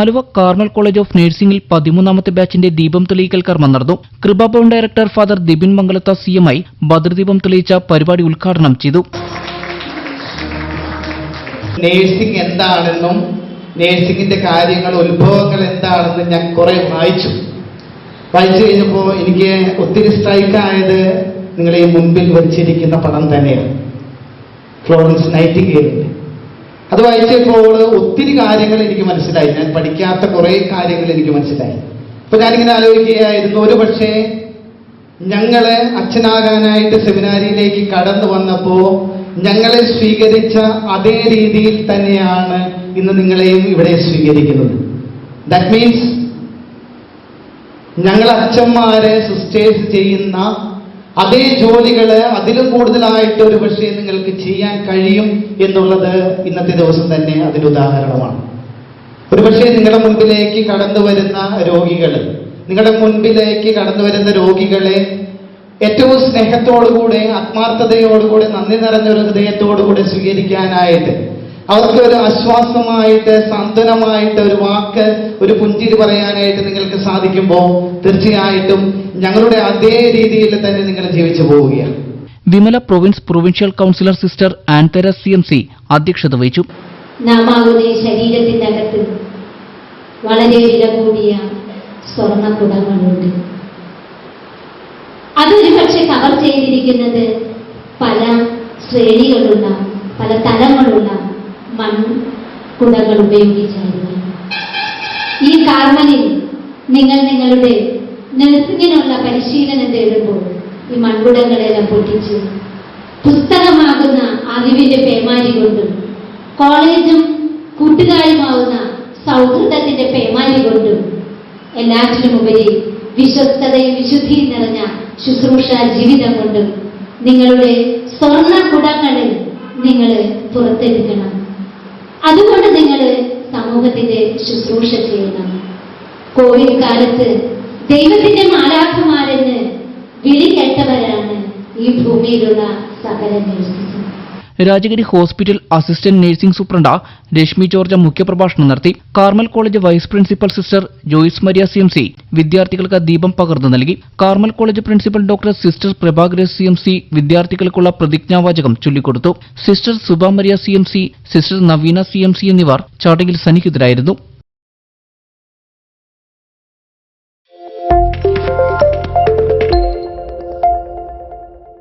Aluva Carmel college of നഴ്സിംഗിൽ പതിമൂന്നാമത്തെ ബാച്ചിന്റെ ദീപം തെളിയിക്കൽ കർമ്മം നടന്നു. Kripabhavan director father Dibin Mangalath C M I ഭദ്രദീപം തെളിയിച്ച പരിപാടി ഉദ്ഘാടനം ചെയ്തു. നേഴ്സിംഗ് എന്താണെന്നും നേഴ്സിംഗിന്റെ കാര്യങ്ങൾ ഉത്ഭവങ്ങൾ എന്താണെന്നും ഞാൻ കുറെ വായിച്ചു. വായിച്ചു കഴിഞ്ഞപ്പോൾ എനിക്ക് ഒത്തിരി സ്ട്രൈക്കായത് നിങ്ങളെ മുൻപിൽ വച്ചിരിക്കുന്ന പടം തന്നെയാണ്. ഫ്ലോറൻസ് നൈറ്റിംഗേലിന്റെ. അത് വായിച്ചപ്പോൾ ഒത്തിരി കാര്യങ്ങൾ എനിക്ക് മനസ്സിലായി. ഞാൻ പഠിക്കാത്ത കുറേ കാര്യങ്ങൾ എനിക്ക് മനസ്സിലായി. അപ്പൊ ഞാനിങ്ങനെ ആലോചിക്കുകയായിരുന്നു ഒരു പക്ഷേ ഞങ്ങളെ അച്ഛനാകാനായിട്ട് സെമിനാരിയിലേക്ക് കടന്നു വന്നപ്പോ ഞങ്ങളെ സ്വീകരിച്ച അതേ രീതിയിൽ തന്നെയാണ് ഇന്ന് നിങ്ങളെയും ഇവിടെ സ്വീകരിക്കുന്നത്. ദാറ്റ് മീൻസ് ഞങ്ങൾ അച്ഛന്മാരെ സിസ്റ്റേഴ്സ് ചെയ്യുന്ന അതേ ജോലികൾ അതിലും കൂടുതലായിട്ട് ഒരു പക്ഷേ നിങ്ങൾക്ക് ചെയ്യാൻ കഴിയും എന്നുള്ളത് ഇന്നത്തെ ദിവസം തന്നെ അതിന് ഉദാഹരണമാണ്. ഒരുപക്ഷെ നിങ്ങളുടെ മുൻപിലേക്ക് കടന്നു വരുന്ന രോഗികൾ നിങ്ങളുടെ മുൻപിലേക്ക് കടന്നു വരുന്ന രോഗികളെ ഏറ്റവും സ്നേഹത്തോടുകൂടെ ആത്മാർത്ഥതയോടുകൂടെ നന്ദി നിറഞ്ഞൊരു ഹൃദയത്തോടുകൂടെ സ്വീകരിക്കാനായിട്ട് അവർക്ക് ഒരു ആശ്വാസമായിട്ട് സാന്ത്വനമായിട്ട് ഒരു വാക്ക് ഒരു പുഞ്ചിരി പറയാനായിട്ട് നിങ്ങൾക്ക് സാധിക്കുമ്പോൾ തീർച്ചയായിട്ടും ഞങ്ങളുടെ അതേ രീതിയിൽ തന്നെ നിങ്ങൾ ജീവിച്ചു പോവുകയാണ്. Vimala province provincial councillor sister Anthara C M C അധ്യക്ഷത വഹിച്ചു. നാമാകുന്ന ഈ ശരീരത്തിന്റെ വളരെ വില കൂടിയ സ്വർണക്കുടങ്ങളുണ്ട്. അതൊരു പക്ഷെ കവർ ചെയ്തിരിക്കുന്നത് പല ശ്രേണികളുള്ള പല മൺ കുടകൾ ഉപയോഗിച്ചായിരുന്നു. ഈ കാർമലിൽ നിങ്ങൾ നിങ്ങളുടെ നഴ്സിങ്ങിനുള്ള പരിശീലനം തേടുമ്പോൾ ഈ മൺകുടങ്ങളെല്ലാം പൊട്ടിച്ച്. പുസ്തകമാകുന്ന അറിവിന്റെ പേമാരി കൊണ്ടും കോളേജും കൂട്ടുകാരുമാവുന്ന സൗഹൃദത്തിന്റെ പേമാരി കൊണ്ടും എല്ലാറ്റിനുമുപരി വിശ്വസ്തതയും വിശുദ്ധിയും നിറഞ്ഞ ശുശ്രൂഷ ജീവിതം കൊണ്ടും നിങ്ങളുടെ സ്വർണ കുടങ്ങളിൽ നിങ്ങൾ പുറത്തെടുക്കണം. അതുകൊണ്ട് നിങ്ങൾ സമൂഹത്തിന്റെ ശുശ്രൂഷ ചെയ്യണം. കോവിഡ് കാലത്ത് ദൈവത്തിന്റെ മാലാഖമാരെന്ന് വിളി ഈ ഭൂമിയിലുള്ള സകല Rajagiri hospital assistant nursing superintendent Rashmi George മുഖ്യപ്രഭാഷണം നടത്തി. Carmel college vice principal sister Joyce Maria C M C വിദ്യാർത്ഥികൾക്ക് ദീപം പകർന്നു നൽകി. Carmel college principal doctor sister Prabhakara C M C വിദ്യാർത്ഥികൾക്കുള്ള പ്രതിജ്ഞാവാചകം ചൊല്ലിക്കൊടുത്തു. Sister Suba Maria C M C sister Naveena C M C എന്നിവർ ചടങ്ങിൽ സന്നിഹിതരായിരുന്നു.